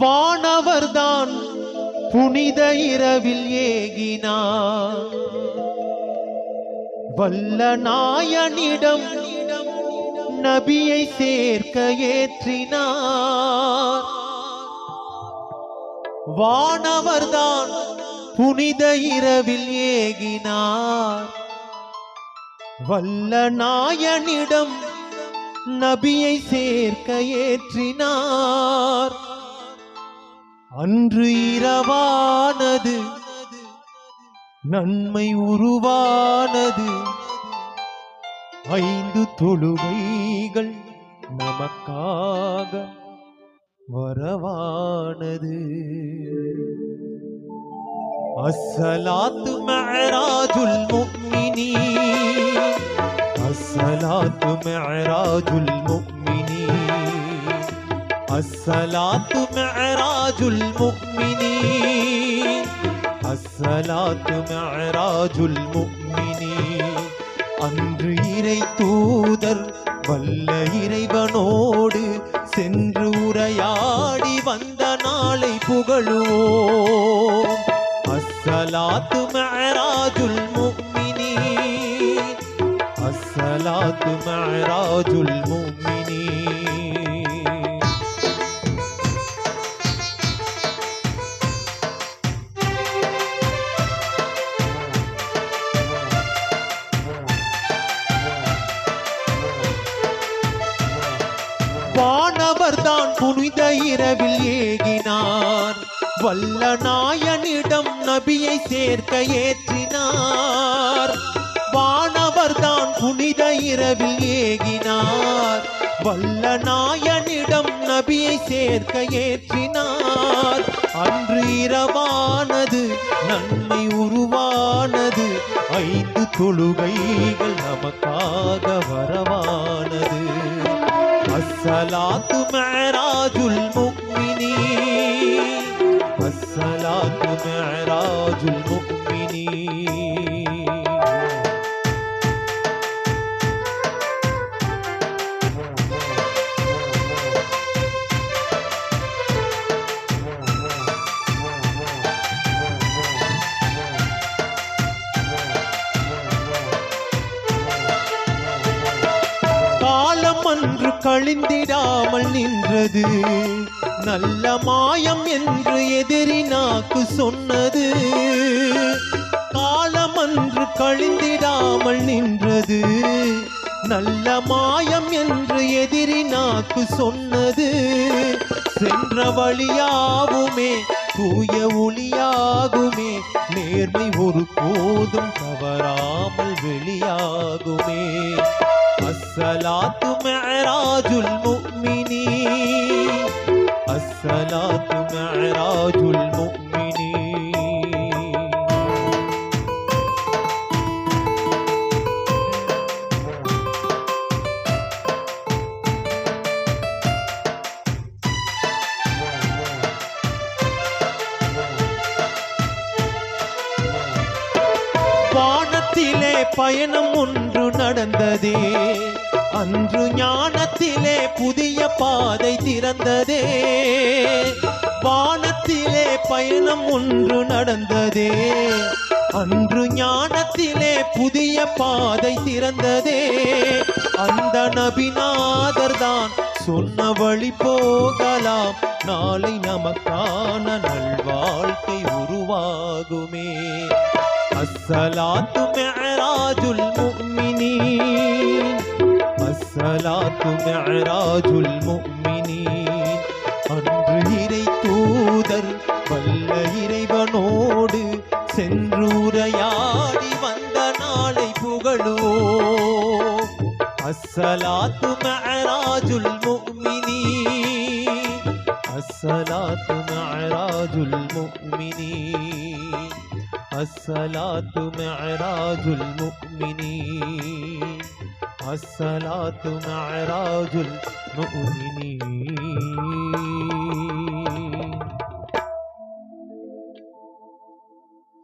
வானவர்தான் புனித இரவில் ஏகினார். வல்ல நாயனிடம் நபியை சேர்க்க ஏற்றினார். வானவர்தான் புனித இரவில் ஏகினார். வல்ல நாயனிடம் நபியை சேர்க்க ஏற்றினார். அன்று இரவானது நன்மை உருவானது. ஐந்து தொழுகைகள் நமக்காக வரவானது. அசலாத்து மேராஜுல் முக்மினி அசலாத்து மேராஜுல் முக்மினி அஸ்ஸலாத்து மஅராஜுல் முஃமினீன் அஸ்ஸலாத்து மஅராஜுல் முஃமினீன் அன்று இறை தூதர் வல்ல இறைவனோடு சென்று உரையாடி வந்த நாளை புகழுவோம். அஸ்ஸலாத்து மஅராஜுல் முஃமினீன். அஸ்ஸலாத்து மஅராஜுல் முஃமினீன். தான் புனித இரவில் ஏகினார். வல்ல நாயனிடம் நபியை சேர்க்க ஏற்றினார். வானவர்தான் புனித இரவில் ஏகினார். வல்ல நாயனிடம் நபியை சேர்க்க ஏற்றினார். அன்று இரவானது நன்மை உருவானது ஐந்து தொழுகைகள் நமக்காக வரவானது. الصلاة معراج المؤمنين الصلاة معراج المؤمنين கழிந்திடாமல் நின்றது. நல்ல மாயம் என்று எதிரி நாக்கு சொன்னது. காலம் அன்று கழிந்திடாமல் நின்றது. நல்ல மாயம் என்று எதிரி நாக்கு சொன்னது. சென்ற வழியாகுமே தூய ஒளியாகுமே நேர்மை ஒரு போதும் தவறாமல் வெளியாகுமே. الصلاة معراج المؤمنين الصلاة معراج المؤمنين வானத்திலே பயணம் ஒன்று நடந்ததே அன்று ஞானத்திலே புதிய பாதை திறந்ததே. வானத்திலே பயணம் ஒன்று நடந்ததே. அன்று ஞானத்திலே புதிய பாதை திறந்ததே. அந்த நபிநாதர் தான் சொன்ன வழி போகலாம். நாளை நமக்கான நல்வாழ்க்கை உருவாகுமே. அஸ்ஸலாத்து மெராஜுல் முக்மினீ الصلاة معراج المؤمنين அன்று இறை தூதர் வல்ல இறைவனோடு சென்றுரையாடி வந்த நாளை புகழுவோம் الصلاة معراج المؤمنين الصلاة معراج المؤمنين الصلاة معراج المؤمنين الصلاة معراج المؤمنين